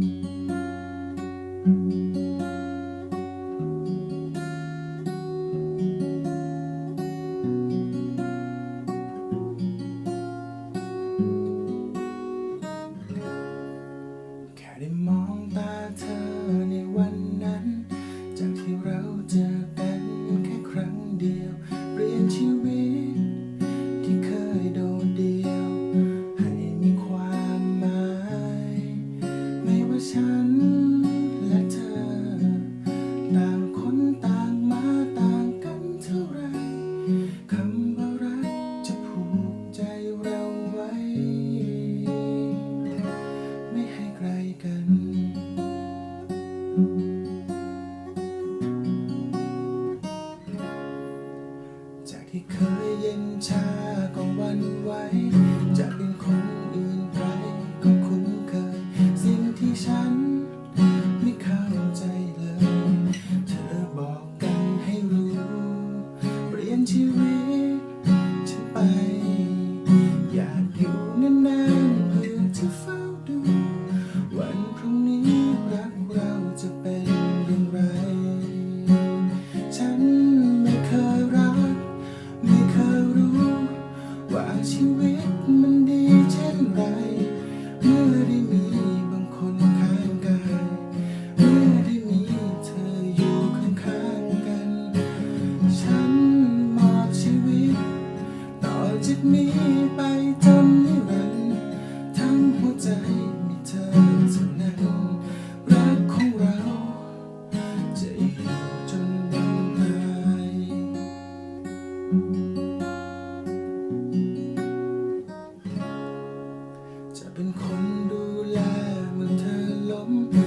Okay, 梦把它。 ที่เคยเย็นชาก็วันไหวจะเป็นคนอื่นไปก็คุ้นเคย สิ่งที่ฉันไม่เข้าใจเลย เธอบอกกันให้รู้ เปลี่ยนชีวิตฉันไป อยากอยู่ you come